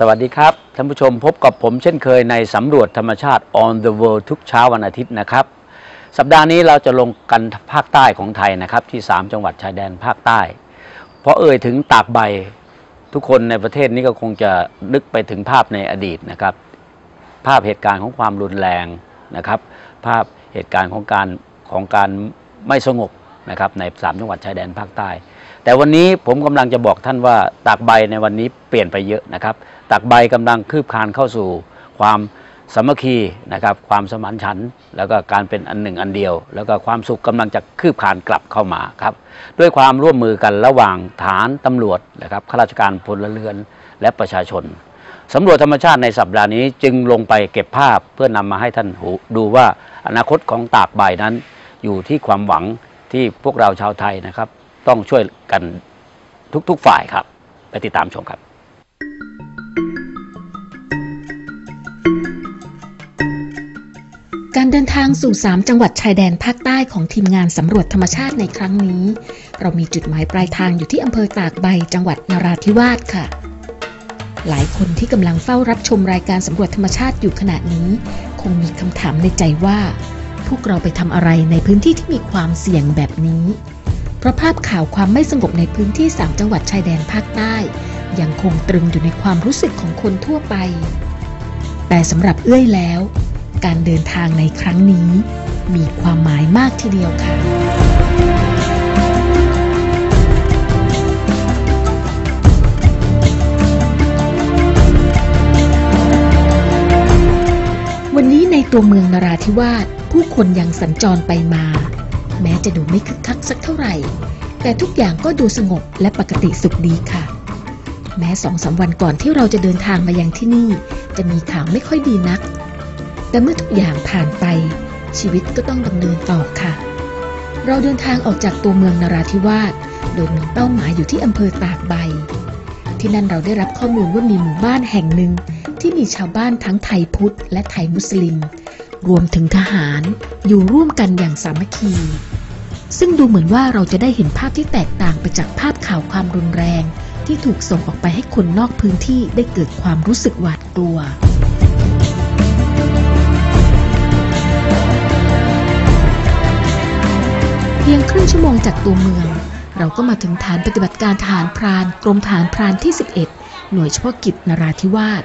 สวัสดีครับ ท่านผู้ชมพบกับผมเช่นเคยในสำรวจธรรมชาติ on the world ทุกเช้าวันอาทิตย์นะครับ สัปดาห์นี้เราจะลงกันภาคใต้ของไทยนะครับ ที่ 3 จังหวัดชายแดนภาคใต้ เพราะเอ่ยถึงตากใบทุกคนในประเทศนี้ก็คงจะนึกไปถึงภาพในอดีตนะครับ ภาพเหตุการณ์ของความรุนแรงนะครับ ภาพเหตุการณ์ของการของการไม่สงบนะครับใน 3 จังหวัดชายแดนภาคใต้ แต่วันนี้ผมกำลังจะบอกท่านว่าตากใบในวันนี้เปลี่ยนไปเยอะนะครับตากใบกำลังคืบคลานเข้าสู่ความสามัคคีนะครับความสมานฉันแล้วก็การเป็นอันหนึ่งอันเดียว แล้วก็ความสุขกำลังจะคืบคลานกลับเข้ามาครับด้วยความร่วมมือกันระหว่างฐานตำรวจนะครับข้าราชการพลเรือนและประชาชนสำรวจธรรมชาติในสัปดาห์นี้จึงลงไปเก็บภาพเพื่อนำมาให้ท่านดูว่าอนาคตของตากใบนั้น อยู่ที่ความหวังที่พวกเราชาวไทยนะครับ ต้องช่วยกันทุก ๆ ฝ่ายครับ ไปติดตามชมครับการเดินทางสู่ 3 จังหวัดชายแดนภาคใต้ของทีมงานสำรวจธรรมชาติในครั้งนี้ เรามีจุดหมายปลายทางอยู่ที่อำเภอตากใบจังหวัดนราธิวาสค่ะ หลายคนที่กำลังเฝ้ารับชมรายการสำรวจธรรมชาติอยู่ขณะนี้ คงมีคำถามในใจว่า พวกเราไปทำอะไรในพื้นที่ที่มีความเสี่ยงแบบนี้ ราะภาพข่าวความไม่สงบในพื้นที่ 3 จังหวัดชายแดนภาคใต้ ยังคงตรึงอยู่ในความรู้สึกของคนทั่วไป แต่สำหรับเอื้อยแล้ว การเดินทางในครั้งนี้ มีความหมายมากทีเดียวค่ะวันนี้ในตัวเมืองนราธิวาสผู้คนยังสัญจรไปมา แม้จะดูไม่คึกคักสักเท่าไหร่ แต่ทุกอย่างก็ดูสงบและปกติสุขดีค่ะ แม้สองสามวันก่อนที่เราจะเดินทางมายังที่นี่ จะมีข่าวไม่ค่อยดีนัก แต่เมื่อทุกอย่างผ่านไป ชีวิตก็ต้องดำเนินต่อค่ะ เราเดินทางออกจากตัวเมืองนราธิวาสโดยมีเป้าหมายอยู่ที่อำเภอตากใบ ที่นั่นเราได้รับข้อมูลว่ามีหมู่บ้านแห่งหนึ่งที่มีชาวบ้านทั้งไทยพุทธและไทยมุสลิม รวมถึงทหารอยู่ร่วมกันอย่างสามัคคี ซึ่งดูเหมือนว่าเราจะได้เห็นภาพที่แตกต่างไปจากภาพข่าวความรุนแรง ที่ถูกส่งออกไปให้คนนอกพื้นที่ได้เกิดความรู้สึกหวาดกลัวเพียงครึ่งชั่วโมงจากตัวเมือง เราก็มาถึงฐานปฏิบัติการทหารพราน กรมทหารพรานที่ 11 หน่วยเฉพาะกิจนราธิวาส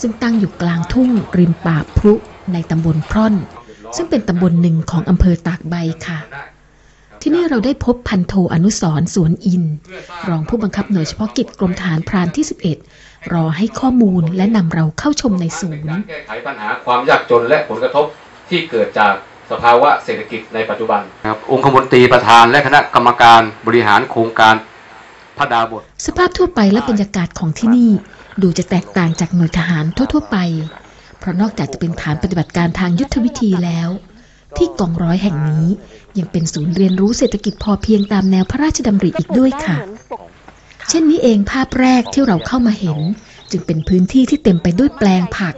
ซึ่งตั้งอยู่กลางทุ่งริมป่าพรุ ในตำบลพร่อน ซึ่งเป็นตำบลหนึ่งของอำเภอตากใบค่ะ ที่นี่เราได้พบพันโทอนุสรณ์สวนอิน รองผู้บังคับหน่วยเฉพาะกิจกรมทหารพรานที่ 11 รอให้ข้อมูลและนำเราเข้าชมในศูนย์แก้ไขปัญหาความยากจนและผลกระทบที่เกิดจากสภาวะเศรษฐกิจในปัจจุบันครับองคมนตรีประธานและคณะกรรมการบริหารโครงการพระดาบท สภาพทั่วไปและบรรยากาศของที่นี่ ดูจะแตกต่างจากหน่วยทหารทั่ว ๆ ไป เพราะนอกจากจะเป็นฐานปฏิบัติการทางยุทธวิธีแล้ว ที่กองร้อยแห่งนี้ยังเป็นศูนย์เรียนรู้เศรษฐกิจพอเพียงตามแนวพระราชดำริอีกด้วยค่ะ เช่นนี้เองภาพแรกที่เราเข้ามาเห็น จึงเป็นพื้นที่ที่เต็มไปด้วยแปลงผัก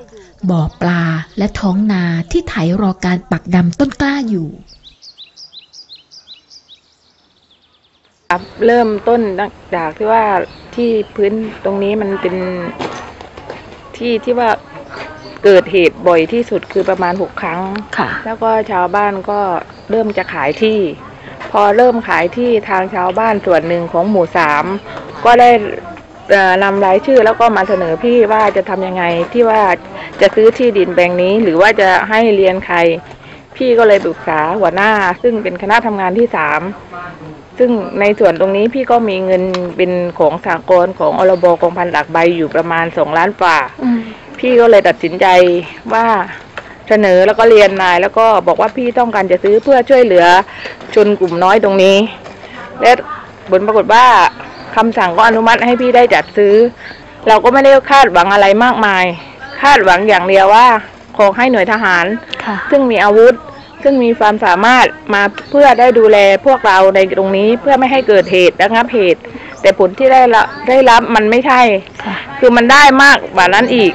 บ่อปลาและท้องนาที่ไถรอการปักดำต้นกล้าอยู่เริ่มต้นจากที่ว่าที่พื้นตรงนี้มันเป็นที่ที่ว่า เกิดเหตุบ่อยที่สุดคือประมาณหกครั้ง ค่ะ แล้วก็ชาวบ้านก็เริ่มจะขายที่ พอเริ่มขายที่ทางชาวบ้านส่วนหนึ่งของหมู่สามก็ได้เอ่อนำรายชื่อแล้วก็มาเสนอพี่ว่าจะทำยังไงที่ว่าจะซื้อที่ดินแปลงนี้ หรือว่าจะให้เรียนใคร พี่ก็เลยปรึกษาหัวหน้า ซึ่งเป็นคณะทำงานที่สามซึ่งในส่วนตรงนี้พี่ก็มีเงินเป็นของสากลของอรบกองพันหลักใบอยู่ประมาณสองล้านฝ่า พี่ก็เลยตัดสินใจว่าเสนอแล้วก็เรียนนาย แล้วก็บอกว่าพี่ต้องการจะซื้อเพื่อช่วยเหลือชนกลุ่มน้อยตรงนี้ และผลปรากฏว่าคำสั่งก็อนุมัติให้พี่ได้จัดซื้อ เราก็ไม่ได้คาดหวังอะไรมากมาย คาดหวังอย่างเดียวว่าขอให้หน่วยทหารค่ะซึ่งมีอาวุธ ซึ่งมีความสามารถมาเพื่อได้ดูแลพวกเราในตรงนี้เพื่อไม่ให้เกิดเหตุระงับเหตุ แต่ผลที่ได้รับได้รับมันไม่ใช่ คือมันได้มากกว่านั้นอีก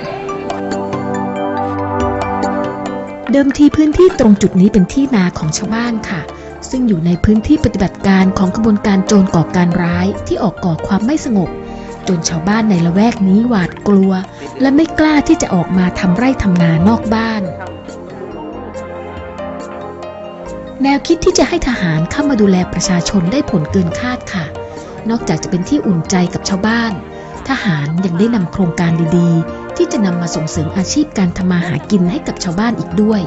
เดิมทีพื้นที่ตรงจุดนี้เป็นที่นาของชาวบ้านค่ะ ซึ่งอยู่ในพื้นที่ปฏิบัติการของกระบวนการโจรก่อการร้ายที่ออกก่อความไม่สงบ จนชาวบ้านในละแวกนี้หวาดกลัว และไม่กล้าที่จะออกมาทำไร่ทำนานอกบ้าน แนวคิดที่จะให้ทหารเข้ามาดูแลประชาชนได้ผลเกินคาดค่ะ นอกจากจะเป็นที่อุ่นใจกับชาวบ้าน ทหารยังได้นำโครงการดีๆ ที่จะนำมาส่งเสริมอาชีพการทำมาหากินให้กับชาวบ้านอีกด้วย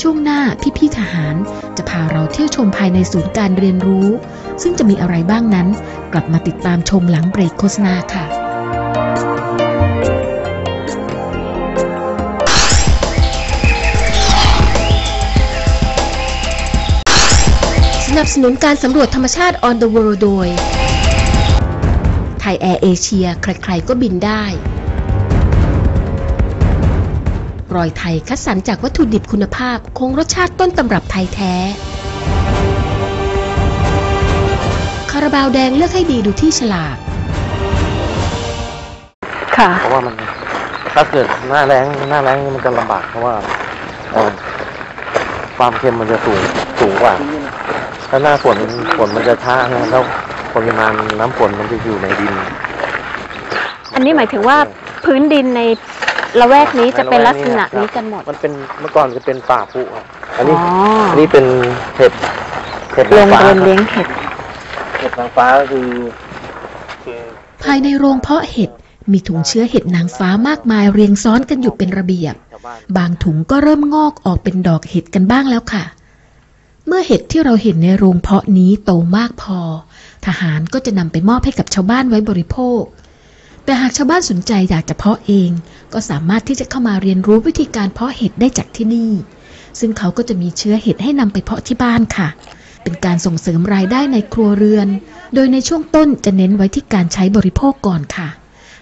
ช่วงหน้าพี่ๆทหารจะพาเราเที่ยวชมภายในศูนย์การเรียนรู้ ซึ่งจะมีอะไรบ้างนั้น กลับมาติดตามชมหลังเบรกโฆษณาค่ะสนับสนุนการสำรวจธรรมชาติ on the world โดย ไทยแอร์เอเชีย ใครๆ ก็บินได้ รอยไทยคัดสรรจากวัตถุดิบคุณภาพ คงรสชาติต้นตำรับไทยแท้ คาราบาวแดงเลือกให้ดีดูที่ฉลาก ค่ะ เพราะว่ามันถ้าเกิดหน้าแรงหน้าแรงนี่มันจะลำบากเพราะว่าเอ่อความเค็มมันจะสูงสูงกว่าถ้าหน้าฝนฝนมันจะช้านะแล้วปริมาณน้ำฝนมันจะอยู่ในดิน อันนี้หมายถึงว่าพื้นดินใน ละแวกนี้จะเป็นลักษณะนี้กันหมด มันเป็นเมื่อก่อนจะเป็นป่าผุครับอันนี้อ๋ออันนี้เป็นเห็ดเห็ดโรนางงฟ้าเรือนเลี้ยงเห็ด เห็ดนางฟ้าก็คือคือภายในโรงเพาะเห็ดมีถุงเชื้อเห็ดนางฟ้ามากมายเรียงซ้อนกันอยู่เป็นระเบียบ ชาวบ้านบางถุงก็เริ่มงอกออกเป็นดอกเห็ดกันบ้างแล้วค่ะ เมื่อเห็ดที่เราเห็นในโรงเพาะนี้โตมากพอ ทหารก็จะนำไปมอบให้กับชาวบ้านไว้บริโภค แต่หากชาวบ้านสนใจอยากจะเพาะเอง ก็สามารถที่จะเข้ามาเรียนรู้วิธีการเพาะเห็ดได้จากที่นี่ ซึ่งเขาก็จะมีเชื้อเห็ดให้นำไปเพาะที่บ้านค่ะ เป็นการส่งเสริมรายได้ในครัวเรือน โดยในช่วงต้นจะเน้นไว้ที่การใช้บริโภคก่อนค่ะ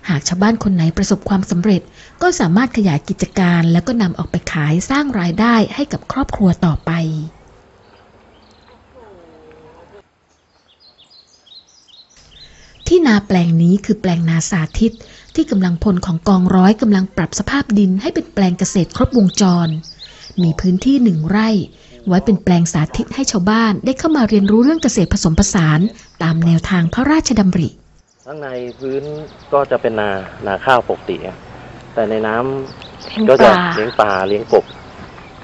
หากชาวบ้านคนไหนประสบความสำเร็จ ก็สามารถขยายกิจการ แล้วก็นำออกไปขายสร้างรายได้ให้กับครอบครัวต่อไป ที่นาแปลงนี้คือแปลงนาสาธิต ที่กำลังพลของกองร้อยกำลังปรับสภาพดินให้เป็นแปลงเกษตรครบวงจร มีพื้นที่หนึ่งไร่ ไว้เป็นแปลงสาธิตให้ชาวบ้านได้เข้ามาเรียนรู้เรื่องเกษตรผสมผสาน ตามแนวทางพระราชดำริ ข้างในพื้นก็จะเป็นนานาข้าวปกติอะแต่ในน้ำเลี้ยงก็ปจะลา เลี้ยงปลาเลี้ยงกบ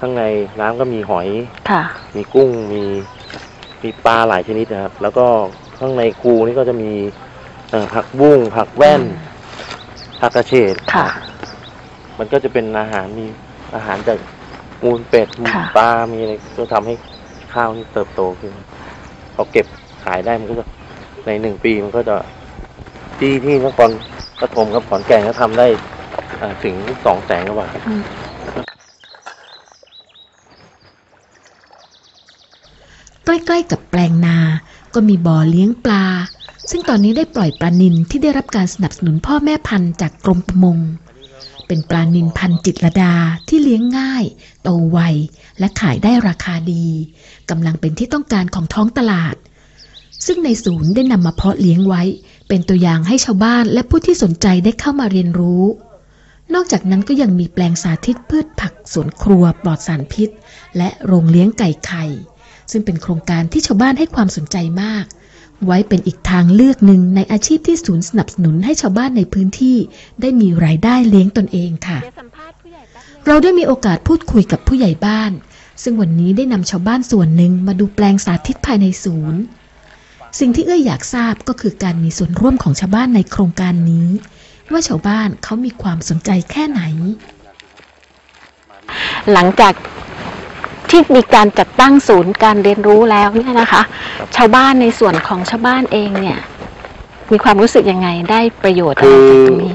ข้างในน้ำก็มีหอย ค่ะ มีกุ้งมีมีปลาหลายชนิดนะครับ แล้วก็ข้างในคูนี่ก็จะมี เอ่อผักบุ้งผักแว่น ผักกระเฉดค่ะ มันก็จะเป็นอาหารมีอาหารจากมูลเป็ดมูลค่ะ ปลามีอะไรก็ทำให้ข้าวนี่เติบโตขึ้นพอเก็บขายได้มันก็จะในหนึ่งปีมันก็จะที่ที่นครปฐมกับขอนแก่นก็ทำได้อ่าถึงสองแสนกว่าบาท ใกล้ๆกับแปลงนา ก็มีบ่อเลี้ยงปลา ซึ่งตอนนี้ได้ปล่อยปลานิลที่ได้รับการสนับสนุนพ่อแม่พันธุ์จากกรมประมง เป็นปลานิลพันธุ์จิตรดาที่เลี้ยงง่าย โตไว และขายได้ราคาดีกำลังเป็นที่ต้องการของท้องตลาด ซึ่งในศูนย์ได้นำมาเพาะเลี้ยงไว้ เป็นตัวอย่างให้ชาวบ้านและผู้ที่สนใจได้เข้ามาเรียนรู้นอกจากนั้นก็ยังมีแปลงสาธิตพืชผักสวนครัวปลอดสารพิษ และโรงเลี้ยงไก่ไข่ ซึ่งเป็นโครงการที่ชาวบ้านให้ความสนใจมาก ไว้เป็นอีกทางเลือกหนึ่งในอาชีพที่ศูนย์สนับสนุนให้ชาวบ้านในพื้นที่ได้มีรายได้เลี้ยงตนเองค่ะ เราได้มีโอกาสพูดคุยกับผู้ใหญ่บ้าน ซึ่งวันนี้ได้นำชาวบ้านส่วนหนึ่งมาดูแปลงสาธิตภายในศูนย์ สิ่งที่เอ้ยอยากทราบก็คือการมีส่วนร่วมของชาวบ้านในโครงการนี้ ว่าชาวบ้านเขามีความสนใจแค่ไหน หลังจาก ที่มีการจัดตั้งศูนย์การเรียนรู้แล้วเนี่ยนะคะ ชาวบ้านในส่วนของชาวบ้านเองเนี่ย มีความรู้สึกยังไงได้ประโยชน์อะไรจากตรงนี้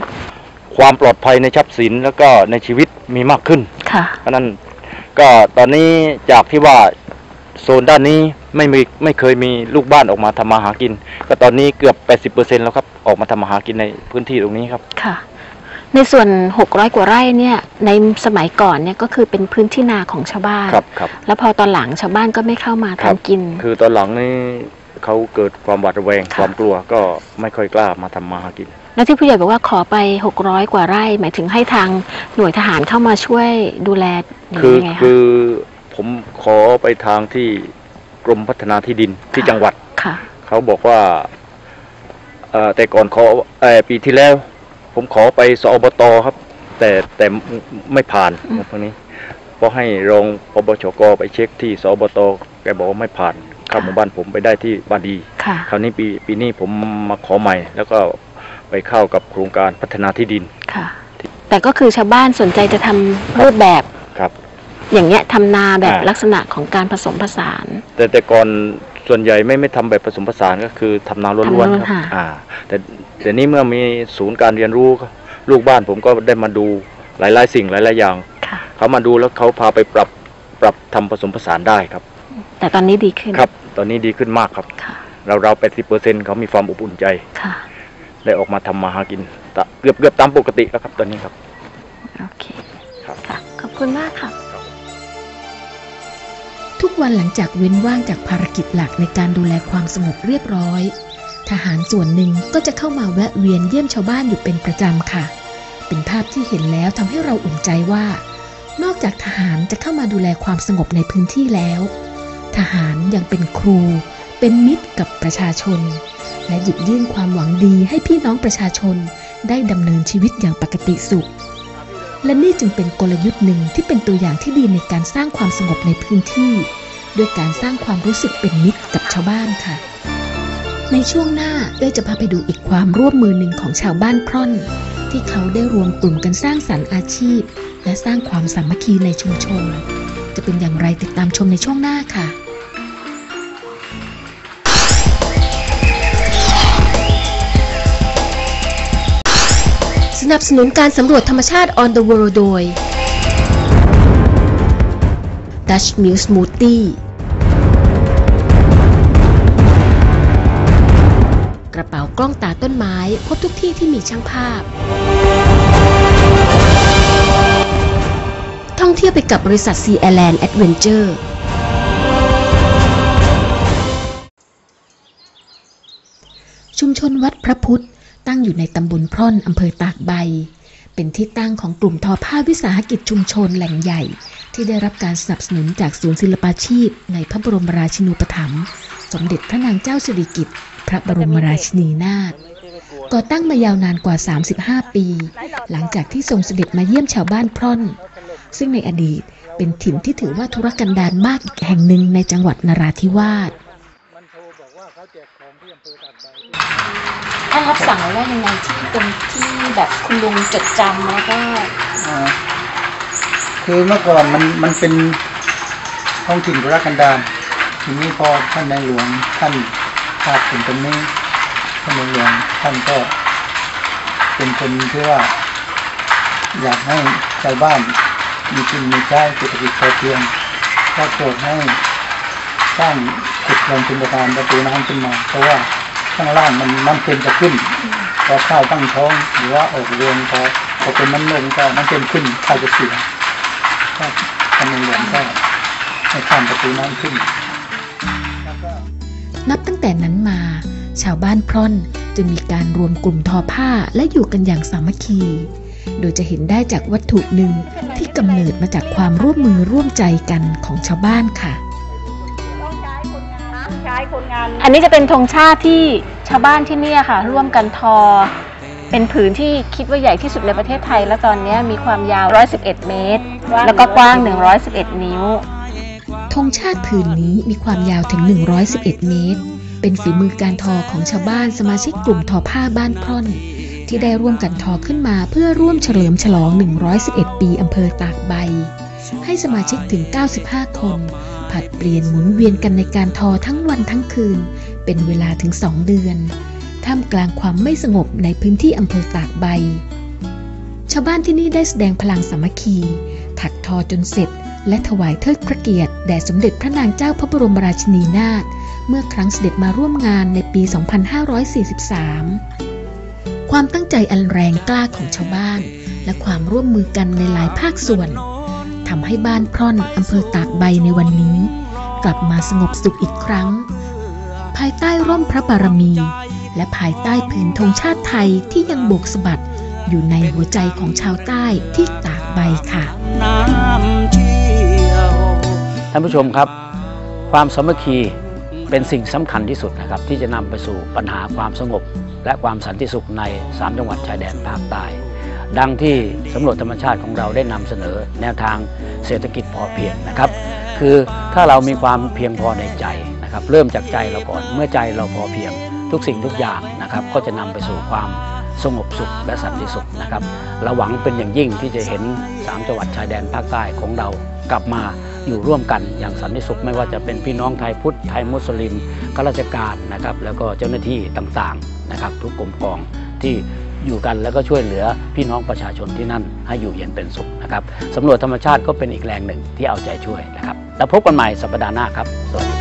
ความปลอดภัยในทรัพย์สินแล้วก็ในชีวิตมีมากขึ้นค่ะเพราะฉะนั้นก็ตอนนี้จากที่ว่าโซนด้านนี้ไม่มีไม่เคยมีลูกบ้านออกมาทำมาหากิน ก็ตอนนี้เกือบ 80%แล้วครับ ออกมาทำมาหากินในพื้นที่ตรงนี้ครับค่ะ ในส่วน 600 กว่าไร่เนี่ยในสมัยก่อนเนี่ยก็คือเป็นพื้นที่นาของชาวบ้าน ครับครับ แล้วพอตอนหลังชาวบ้านก็ไม่เข้ามาครับ ทำกิน คือตอนหลังนี่เขาเกิดความหวาดระแวง ค่ะ ความกลัวก็ไม่ค่อยกล้ามาทำมาหากิน แล้วที่ผู้ใหญ่บอกว่าขอไป 600 กว่าไร่ หมายถึงให้ทางหน่วยทหารเข้ามาช่วยดูแลหรือคือยังไงคะคือผมขอไปทางที่กรมพัฒนาที่ดินที่ค่ะ จังหวัด ค่ะ เขาบอกว่าเอ่อแต่ก่อนขอเอ่อปีที่แล้ว ผมขอไปสอบตครับ แต่แต่ไม่ผ่านงบตรงนี้เพราะให้รองพบชกไปเช็คที่สอบตแกบอกว่าไม่ผ่านเข้าหมู่บ้านผมไปได้ที่บานดีค่ะคราวนี้ปีปีนี้ผมมาขอใหม่ แล้วก็ไปเข้ากับโครงการพัฒนาที่ดินค่ะ แต่ก็คือชาวบ้านสนใจจะทำรูปแบบครับ อย่างเงี้ยทำนาแบบอ่าลักษณะของการผสมผสาน แต่แต่ก่อน ส่วนใหญ่ไม่ไม่ทำแบบผสมผสานก็คือทำนาล้วนๆทำล้วนครับค่ะ อ่า แต่แต่นี้เมื่อมีศูนย์การเรียนรู้ลูกบ้านผมก็ได้มาดูหลายๆ สิ่งหลายๆอย่าง ค่ะ เขามาดูแล้วเขาพาไปปรับปรับทำผสมผสานได้ครับ แต่ตอนนี้ดีขึ้นครับ ตอนนี้ดีขึ้นมากครับ ค่ะ เราเราแปดสิบเปอร์เซ็นเขามีความอบอุ่นใจ ค่ะ ได้ออกมาทำมาหากินตะเกือบเกือบตามปกติแล้วครับตอนนี้ครับ โอเคครับ ค่ะ ขอบคุณมากค่ะ ทุกวันหลังจากเว้นว่างจากภารกิจหลักในการดูแลความสงบเรียบร้อย ทหารส่วนหนึ่งก็จะเข้ามาแวะเวียนเยี่ยมชาวบ้านอยู่เป็นประจำค่ะ เป็นภาพที่เห็นแล้วทำให้เราอุ่นใจว่า นอกจากทหารจะเข้ามาดูแลความสงบในพื้นที่แล้ว ทหารยังเป็นครู เป็นมิตรกับประชาชน และหยิบยื่นความหวังดีให้พี่น้องประชาชนได้ดำเนินชีวิตอย่างปกติสุข และนี่จึงเป็นกลยุทธ์หนึ่งที่เป็นตัวอย่างที่ดีในการสร้างความสงบในพื้นที่ ด้วยการสร้างความรู้สึกเป็นมิตรกับชาวบ้านค่ะ ในช่วงหน้าเอ้จะพาไปดูอีกความร่วมมือหนึ่งของชาวบ้านพร่อน ที่เขาได้รวมกลุ่มกันสร้างสรรค์อาชีพ และสร้างความสามัคคีในชุมชน จะเป็นอย่างไรติดตามชมในช่วงหน้าค่ะ นับสนุนการสำรวจธรรมชาติ on the world โดย Dutch Mill Smoothie กระเป๋ากล้องตาต้นไม้ พบทุกที่ที่มีช่างภาพ ท่องเที่ยวไปกับบริษัท Sea Airland Adventure ชุมชนวัดพระพุทธ ตั้งอยู่ในตำบลพร่อนอำเภอตากใบ เป็นที่ตั้งของกลุ่มทอผ้าวิสาหกิจชุมชนแหล่งใหญ่ ที่ได้รับการสนับสนุนจากศูนย์ศิลปาชีพ ในพระบรมราชินูปถัมภ์สมเด็จพระนางเจ้าสิริกิติ์พระบรมราชินีนาถก่อตั้งมายาวนานกว่า 35 ปี หลังจากที่ทรงเสด็จมาเยี่ยมชาวบ้านพร่อน ซึ่งในอดีตเป็นถิ่นที่ถือว่าธุรกันดารมากอีกแห่งหนึ่งในจังหวัดนราธิวาส ท่านรับสั่งไว้ว่ายังไงที่เป็นที่แบบคุณลุงจดจำแล้วก็อ่าคือเมื่อก่อนมันมันเป็นท้องถิ่นธุรกันดารทีนี้พอท่านในหลวงท่านทราบถึงตรงนี้ท่านในหลวงท่านก็เป็นคนที่ว่า อยากให้ชาวบ้านมีกินมีใช้เศรษฐกิจพอเพียงก็โปรดให้ สร้างขุดลงเป็นประธานประตูน้ำขึ้นมา เพราะว่าข้างล่างมันน้ำเค็มจะขึ้นพอข้าวตั้งท้องหรือว่าออกเรือนพอพอเป็นน้ำนมก็น้ำเค็มขึ้นข้าวจะเสียก็ทำในหลงก็ให้ข้ามประตูน้ำขึ้นนับตั้งแต่นั้นมา ชาวบ้านพร่อนจึงมีการรวมกลุ่มทอผ้าและอยู่กันอย่างสามัคคี โดยจะเห็นได้จากวัตถุหนึ่งที่กำเนิดมาจากความร่วมมือร่วมใจกันของชาวบ้านค่ะ อันนี้จะเป็นธงชาติที่ชาวบ้านที่เนี่ยค่ะ ร่วมกันทอ เป็นผืนที่คิดว่าใหญ่ที่สุดในประเทศไทย และตอนเนี้ยมีความยาว 111 เมตร แล้วก็กว้าง 111 นิ้วธงชาติผืนนี้มีความยาวถึง 111 เมตร เป็นฝีมือการทอของชาวบ้านสมาชิกกลุ่มทอผ้าบ้านพร่อน ที่ได้ร่วมกันทอขึ้นมาเพื่อร่วมเฉลิมฉลอง 111 ปีอำเภอตากใบ ให้สมาชิกถึง 95 คน ผัดเปลี่ยนหมุนเวียนกันในการทอทั้งวันทั้งคืน เป็นเวลาถึง2เดือน ท่ามกลางความไม่สงบในพื้นที่อำเภอตากใบ ชาวบ้านที่นี่ได้แสดงพลังสามัคคี ถักทอจนเสร็จ และถวายเทิดพระเกียรติแด่สมเด็จพระนางเจ้าพระบรมราชินีนาถเมื่อครั้งเสด็จมาร่วมงานในปี 2543 ความตั้งใจอันแรงกล้าของชาวบ้าน และความร่วมมือกันในหลายภาคส่วน ทำให้บ้านพร่อนอำเภอตากใบในวันนี้ กลับมาสงบสุขอีกครั้ง ภายใต้ร่มพระบารมี และภายใต้ผืนธงชาติไทยที่ยังโบกสะบัดอยู่ในหัวใจของชาวใต้ที่ตากใบค่ะท่านผู้ชมครับ ความสามัคคีเป็นสิ่งสำคัญที่สุดนะครับ ที่จะนำไปสู่ปัญหาความสงบ และความสันติสุขใน 3 จังหวัดชายแดนภาคใต้ ดังที่สำรวจธรรมชาติของเราได้นำเสนอแนวทางเศรษฐกิจพอเพียงนะครับ คือถ้าเรามีความเพียงพอในใจนะครับเริ่มจากใจเราก่อนเมื่อใจเราพอเพียงทุกสิ่งทุกอย่างนะครับก็จะนำไปสู่ความสงบสุขและสันติสุขนะครับเราหวังเป็นอย่างยิ่งที่จะเห็น3จังหวัดชายแดนภาคใต้ของเรากลับมาอยู่ร่วมกันอย่างสันติสุข ไม่ว่าจะเป็นพี่น้องไทยพุทธไทยมุสลิมข้าราชการนะครับแล้วก็เจ้าหน้าที่ต่างๆนะครับทุกกรมกองที่ อยู่กันแล้วก็ช่วยเหลือพี่น้องประชาชนที่นั่นให้อยู่เย็นเป็นสุขนะครับสำรวจธรรมชาติก็เป็นอีกแรงหนึ่งที่เอาใจช่วยนะครับ แล้วพบกันใหม่สัปดาห์หน้าครับ สวัสดีครับ